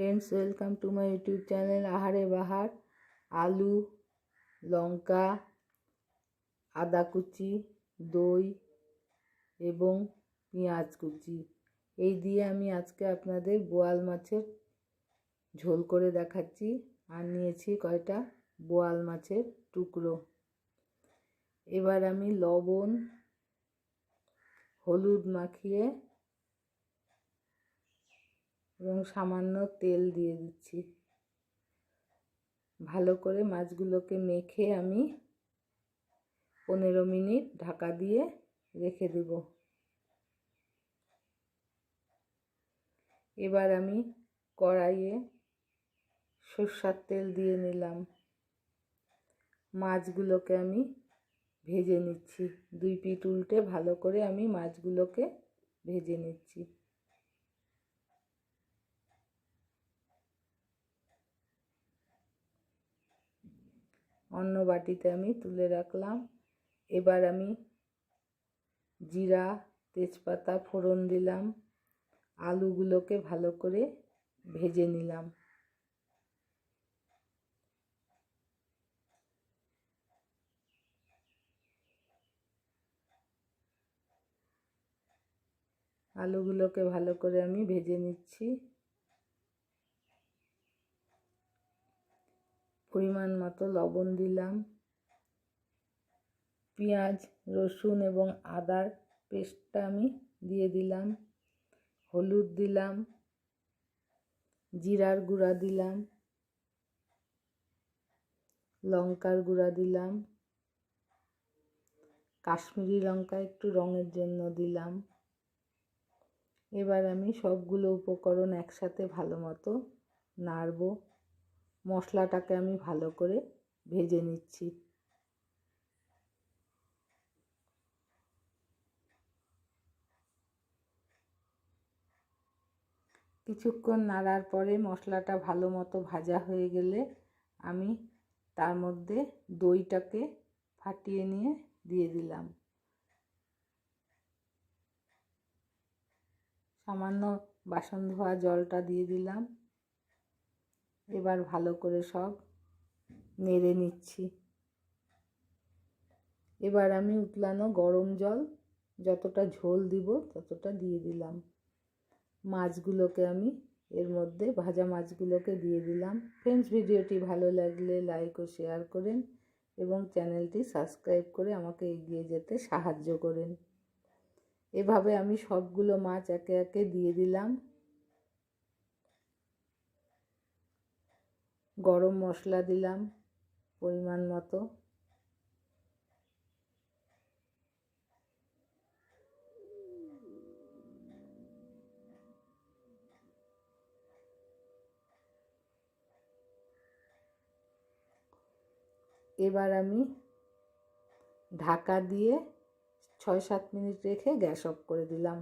Friends welcome to my YouTube channel আহারে বাহার আলু লঙ্কা আদা কুচি দই এবং পেঁয়াজ কুচি এই দিয়ে আমি আজকে আপনাদের বোয়াল মাছের ঝোল করে দেখাচ্ছি আর নিয়েছি কয়টা বোয়াল মাছের টুকরো। এবার আমি লবণ, হলুদ মাখিয়ে এবং সামান্য তেল দিয়ে দিচ্ছি। ভালো করে মাছগুলোকে মেখে আমি পনেরো মিনিট ঢাকা দিয়ে রেখে দেব। এবার আমি কড়াইয়ে সর্ষার তেল দিয়ে নিলাম। মাছগুলোকে আমি ভেজে নিচ্ছি। দুই পিঠ উল্টে ভালো করে আমি মাছগুলোকে ভেজে নিচ্ছি। অন্য বাটিতে আমি তুলে রাখলাম। এবার আমি জিরা, তেজপাতা ফোড়ন দিলাম। আলুগুলোকে ভালো করে ভেজে নিলাম। আলুগুলোকে ভালো করে আমি ভেজে নিচ্ছি। পরিমাণ মতো লবণ দিলাম। পেঁয়াজ, রসুন এবং আদার পেস্টটা আমি দিয়ে দিলাম। হলুদ দিলাম। জিরার গুঁড়া দিলাম। লঙ্কার গুঁড়া দিলাম। কাশ্মীরি লঙ্কা একটু রঙের জন্য দিলাম। এবার আমি সবগুলো উপকরণ একসাথে ভালো মতো নাড়ব। মশলাটাকে আমি ভালো করে ভেজে নিচ্ছি। কিছুক্ষণ নাড়ার পরে মশলাটা ভালো মতো ভাজা হয়ে গেলে আমি তার মধ্যে দইটাকে ফাটিয়ে নিয়ে দিয়ে দিলাম। সামান্য বাসন ধোয়া জলটা দিয়ে দিলাম। এবার ভালো করে সব নেড়ে নিচ্ছি। এবার আমি উতলানো গরম জল, যতটা ঝোল দিব ততটা দিয়ে দিলাম। মাছগুলোকে আমি এর মধ্যে, ভাজা মাছগুলোকে দিয়ে দিলাম। ফ্রেন্ডস ভিডিওটি ভালো লাগলে লাইক ও শেয়ার করেন এবং চ্যানেলটি সাবস্ক্রাইব করে আমাকে এগিয়ে যেতে সাহায্য করেন। এভাবে আমি সবগুলো মাছ একে একে দিয়ে দিলাম। গরম মশলা দিলাম পরিমাণ মতো। এবার আমি ঢাকা দিয়ে ছয় সাত মিনিট রেখে গ্যাস অফ করে দিলাম।